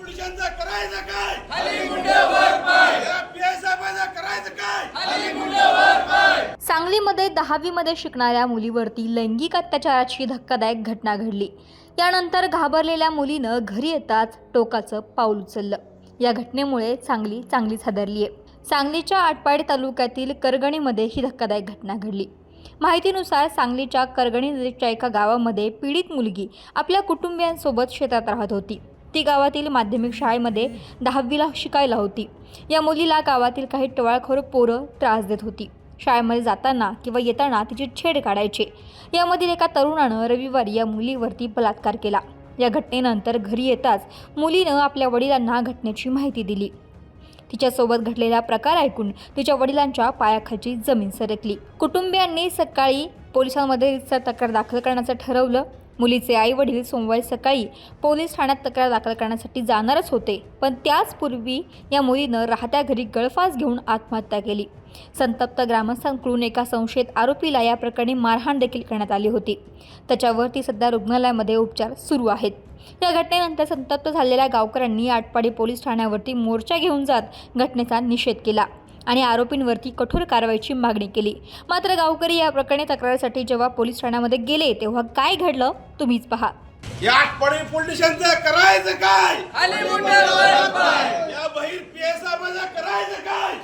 पोलिसांचं करायचं काय? खाली वर पाय. साहेबांचं करायचं काय? सांगलीमध्ये दहावीमध्ये शिकणाऱ्या मुलीवरती लैंगिक अत्याचाराची धक्कादायक घटना घडली. यानंतर घाबरलेल्या मुलीनं घरी येताच टोकाचं पाऊल उचललं. या घटनेमुळे सांगली चांगलीच हादरली आहे सांगलीच्या आटपाडी तालुक्यातील करगणीमध्ये ही धक्कादायक घटना घडली. माहितीनुसार सांगलीच्या करगणी नजीकच्या एका गावामध्ये पीडित मुलगी आपल्या कुटुंबियांसोबत शेतात राहत होती. ती गावातील माध्यमिक शाळेमध्ये दहावीला शिकायला होती. या मुलीला गावातील काही टवाळखोर पोरं त्रास देत होती. शाळेमध्ये जाताना किंवा येताना तिची छेड काढायचे. यामधील एका तरुणानं रविवारी या मुलीवरती बलात्कार केला. या घटनेनंतर घरी येताच मुलीनं आपल्या वडिलांना घटनेची माहिती दिली. तिच्यासोबत घडलेला प्रकार ऐकून तिच्या वडिलांच्या पायाखाची जमीन सरकली. कुटुंबियांनी सकाळी पोलिसांमध्ये तक्रार दाखल करण्याचं ठरवलं. मुलीचे आई वडील सोमवारी सकाळी पोलीस ठाण्यात तक्रार दाखल करण्यासाठी जाणारच होते. पण त्याचपूर्वी या मुलीनं राहत्या घरी गळफास घेऊन आत्महत्या केली. संतप्त ग्रामस्थांकडून एका संशयित आरोपीला या प्रकरणी मारहाण देखील करण्यात आली होती. त्याच्यावरती सध्या रुग्णालयामध्ये उपचार सुरू आहेत. या घटनेनंतर संतप्त झालेल्या गावकऱ्यांनी आटपाडी पोलीस ठाण्यावरती मोर्चा घेऊन जात घटनेचा निषेध केला. आणि आरोपींवरती कठोर कारवाईची मागणी केली. मात्र गावकरी या प्रकरणी तक्रारीसाठी जेव्हा पोलीस ठाण्यामध्ये गेले तेव्हा काय घडलं तुम्हीच पहा. या आठवडी पोलिसांचं करायचं काय? या बहीर साहेबांचं करायचं काय?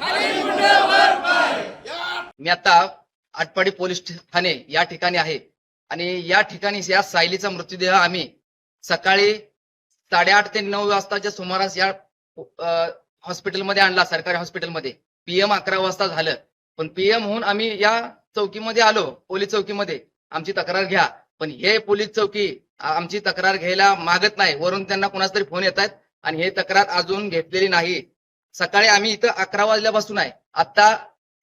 या मी आता आटपाडी पोलीस ठाणे या ठिकाणी आहे. आणि या ठिकाणी या सायलीचा मृतदेह आम्ही सकाळी साडेआठ ते नऊ वाजताच्या सुमारास या अ, हॉस्पिटलमध्ये आणला सरकारी हॉस्पिटलमध्ये. पीएम अकरा वाजता झालं. पण पीएम होऊन आम्ही या चौकीमध्ये आलो. पोलीस चौकीमध्ये. आमची तक्रार घ्या. पण हे पोलीस चौकी आमची तक्रार घ्यायला मागत नाही. वरून त्यांना कुणाच तरी फोन येत आहेत आणि हे तक्रार अजून घेतलेली नाही. सकाळी आम्ही इथं अकरा वाजल्यापासून आहे. आता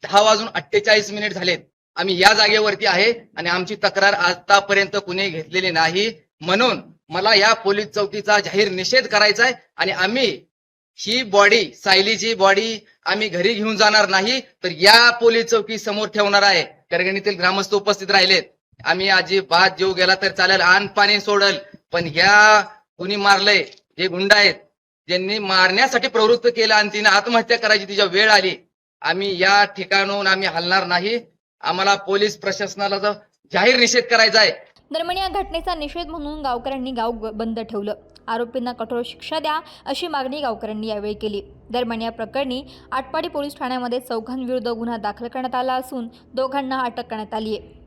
दहा वाजून अठ्ठेचाळीस मिनिट झालेत. आम्ही या जागेवरती आहे. आणि आमची तक्रार आतापर्यंत कुणी घेतलेली नाही. म्हणून मला या पोलीस चौकीचा जाहीर निषेध करायचा आहे आणि आम्ही ही बॉडी सायलीची बॉडी आम्ही घरी घेऊन जाणार नाही तर या पोलीस चौकी समोर ठेवणार आहे. करगणीतील ग्रामस्थ उपस्थित राहिलेत. आम्ही अजिबात जीव गेला तर चालेल आण पाणी सोडल. पण ह्या कुणी मारलंय जे गुंड आहेत. ज्यांनी मारण्यासाठी प्रवृत्त केलं आणि तिने आत्महत्या करायची तिच्या वेळ आली. आम्ही या ठिकाणून आम्ही हलणार नाही. आम्हाला पोलीस प्रशासनाला जाहीर निषेध करायचा आहे दरम्यान या घटनेचा निषेध म्हणून गावकऱ्यांनी गाव बंद ठेवलं. आरोपींना कठोर शिक्षा द्या अशी मागणी गावकऱ्यांनी यावेळी केली. दरम्यान या प्रकरणी आटपाडी पोलीस ठाण्यामध्ये चौघांविरुद्ध गुन्हा दाखल करण्यात आला असून दोघांना अटक करण्यात आली आहे